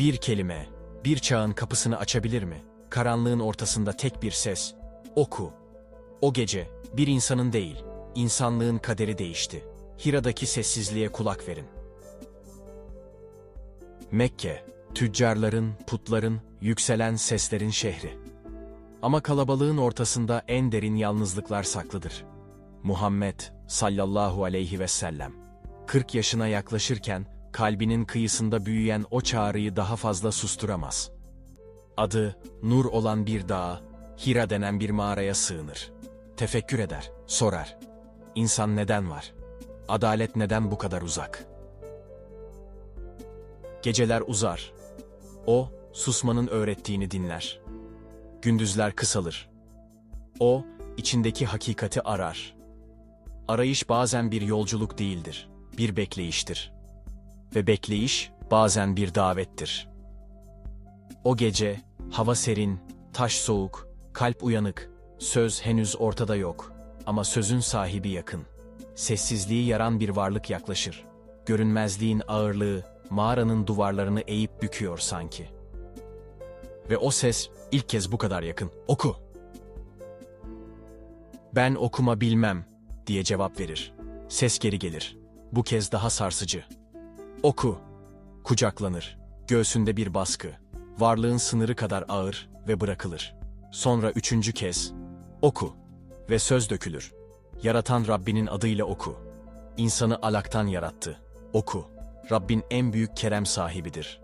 Bir kelime, bir çağın kapısını açabilir mi? Karanlığın ortasında tek bir ses. Oku. O gece bir insanın değil, insanlığın kaderi değişti. Hira'daki sessizliğe kulak verin. Mekke, tüccarların, putların, yükselen seslerin şehri. Ama kalabalığın ortasında en derin yalnızlıklar saklıdır. Muhammed sallallahu aleyhi ve sellem 40 yaşına yaklaşırken kalbinin kıyısında büyüyen o çağrıyı daha fazla susturamaz. Adı Nur olan bir dağa, Hira denen bir mağaraya sığınır. Tefekkür eder, sorar. İnsan neden var? Adalet neden bu kadar uzak? Geceler uzar. O, susmanın öğrettiğini dinler. Gündüzler kısalır. O, içindeki hakikati arar. Arayış bazen bir yolculuk değildir, bir bekleyiştir. Ve bekleyiş bazen bir davettir. O gece, hava serin, taş soğuk, kalp uyanık, söz henüz ortada yok. Ama sözün sahibi yakın. Sessizliği yaran bir varlık yaklaşır. Görünmezliğin ağırlığı, mağaranın duvarlarını eğip büküyor sanki. Ve o ses ilk kez bu kadar yakın. Oku. Ben okuma bilmem diye cevap verir. Ses geri gelir. Bu kez daha sarsıcı. Oku. Kucaklanır. Göğsünde bir baskı. Varlığın sınırı kadar ağır ve bırakılır. Sonra üçüncü kez. Oku. Ve söz dökülür. Yaratan Rabbinin adıyla oku. İnsanı alaktan yarattı. Oku. Rabbin en büyük kerem sahibidir.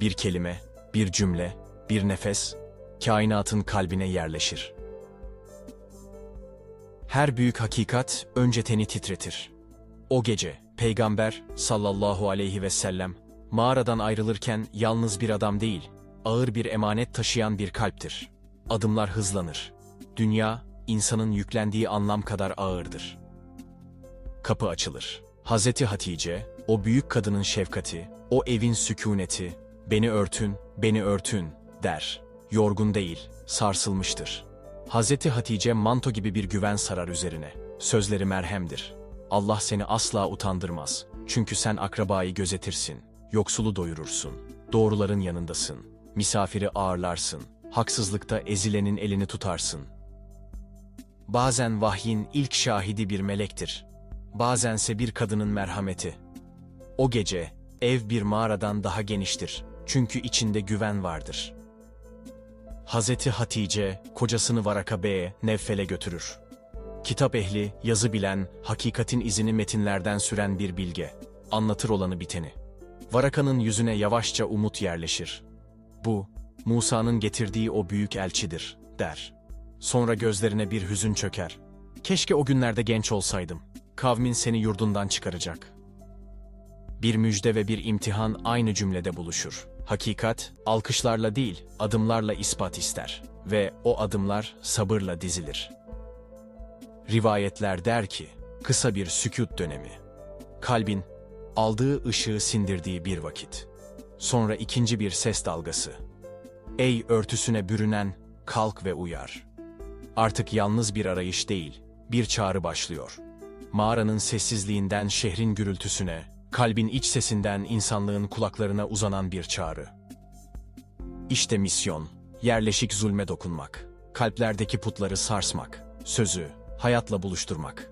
Bir kelime, bir cümle, bir nefes, kainatın kalbine yerleşir. Her büyük hakikat önce teni titretir. O gece Peygamber sallallahu aleyhi ve sellem mağaradan ayrılırken yalnız bir adam değil, ağır bir emanet taşıyan bir kalptir. Adımlar hızlanır. Dünya insanın yüklendiği anlam kadar ağırdır. Kapı açılır. Hazreti Hatice, o büyük kadının şefkati, o evin sükuneti, beni örtün, beni örtün der. Yorgun değil, sarsılmıştır. Hazreti Hatice manto gibi bir güven sarar üzerine. Sözleri merhemdir. Allah seni asla utandırmaz. Çünkü sen akrabayı gözetirsin. Yoksulu doyurursun. Doğruların yanındasın. Misafiri ağırlarsın. Haksızlıkta ezilenin elini tutarsın. Bazen vahyin ilk şahidi bir melektir. Bazense bir kadının merhameti. O gece ev bir mağaradan daha geniştir. Çünkü içinde güven vardır. Hazreti Hatice kocasını Varaka Bey'e Nevfel'e götürür. Kitap ehli, yazı bilen, hakikatin izini metinlerden süren bir bilge. Anlatır olanı biteni. Varaka'nın yüzüne yavaşça umut yerleşir. Bu, Musa'nın getirdiği o büyük elçidir, der. Sonra gözlerine bir hüzün çöker. Keşke o günlerde genç olsaydım. Kavmin seni yurdundan çıkaracak. Bir müjde ve bir imtihan aynı cümlede buluşur. Hakikat, alkışlarla değil, adımlarla ispat ister. Ve o adımlar sabırla dizilir. Rivayetler der ki, kısa bir sükut dönemi. Kalbin, aldığı ışığı sindirdiği bir vakit. Sonra ikinci bir ses dalgası. Ey örtüsüne bürünen, kalk ve uyar. Artık yalnız bir arayış değil, bir çağrı başlıyor. Mağaranın sessizliğinden şehrin gürültüsüne, kalbin iç sesinden insanlığın kulaklarına uzanan bir çağrı. İşte misyon, yerleşik zulme dokunmak, kalplerdeki putları sarsmak, sözü, hayatla buluşturmak.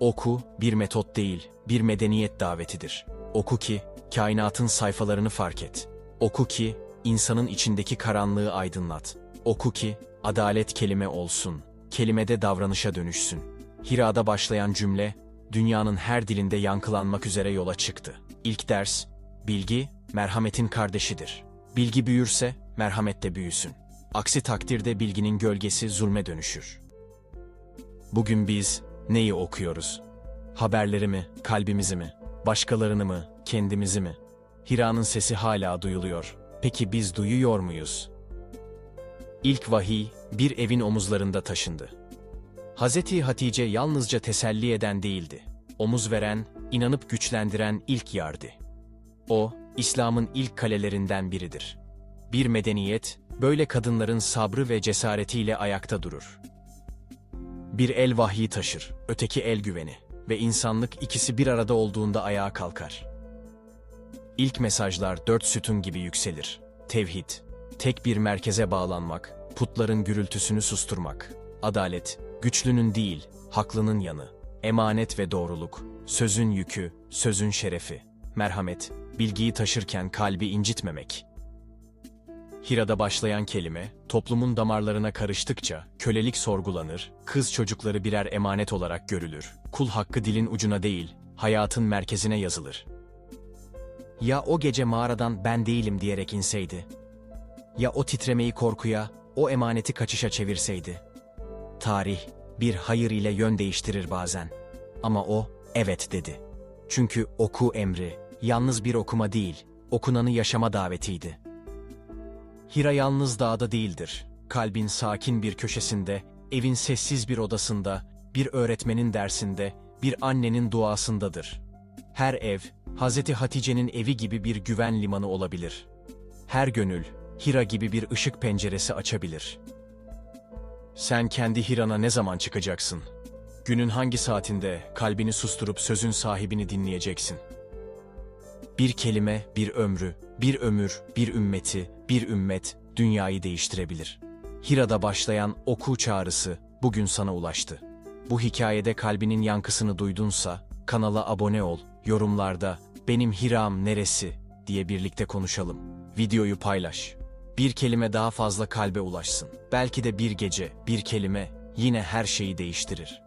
Oku, bir metot değil, bir medeniyet davetidir. Oku ki, kainatın sayfalarını fark et. Oku ki, insanın içindeki karanlığı aydınlat. Oku ki, adalet kelime olsun, kelimede davranışa dönüşsün. Hira'da başlayan cümle, dünyanın her dilinde yankılanmak üzere yola çıktı. İlk ders, bilgi, merhametin kardeşidir. Bilgi büyürse, merhamet de büyüsün. Aksi takdirde bilginin gölgesi zulme dönüşür. Bugün biz neyi okuyoruz? Haberleri mi, kalbimizi mi, başkalarını mı, kendimizi mi? Hira'nın sesi hala duyuluyor. Peki biz duyuyor muyuz? İlk vahiy bir evin omuzlarında taşındı. Hazreti Hatice yalnızca teselli eden değildi. Omuz veren, inanıp güçlendiren ilk yardı. O, İslam'ın ilk kalelerinden biridir. Bir medeniyet, böyle kadınların sabrı ve cesaretiyle ayakta durur. Bir el vahyi taşır, öteki el güveni ve insanlık ikisi bir arada olduğunda ayağa kalkar. İlk mesajlar dört sütun gibi yükselir. Tevhid, tek bir merkeze bağlanmak, putların gürültüsünü susturmak. Adalet, güçlünün değil, haklının yanı. Emanet ve doğruluk, sözün yükü, sözün şerefi. Merhamet, bilgiyi taşırken kalbi incitmemek. Hira'da başlayan kelime, toplumun damarlarına karıştıkça kölelik sorgulanır, kız çocukları birer emanet olarak görülür. Kul hakkı dilin ucuna değil, hayatın merkezine yazılır. Ya o gece mağaradan ben değilim diyerek inseydi? Ya o titremeyi korkuya, o emaneti kaçışa çevirseydi? Tarih, bir hayır ile yön değiştirir bazen. Ama o, evet dedi. Çünkü oku emri, yalnız bir okuma değil, okunanı yaşama davetiydi. Hira yalnız dağda değildir. Kalbin sakin bir köşesinde, evin sessiz bir odasında, bir öğretmenin dersinde, bir annenin duasındadır. Her ev, Hazreti Hatice'nin evi gibi bir güven limanı olabilir. Her gönül, Hira gibi bir ışık penceresi açabilir. Sen kendi Hira'na ne zaman çıkacaksın? Günün hangi saatinde kalbini susturup sözün sahibini dinleyeceksin? Bir kelime, bir ömrü, bir ömür, bir ümmeti, bir ümmet dünyayı değiştirebilir. Hira'da başlayan oku çağrısı bugün sana ulaştı. Bu hikayede kalbinin yankısını duydunsa kanala abone ol, yorumlarda benim Hira'm neresi diye birlikte konuşalım. Videoyu paylaş. Bir kelime daha fazla kalbe ulaşsın. Belki de bir gece, bir kelime yine her şeyi değiştirir.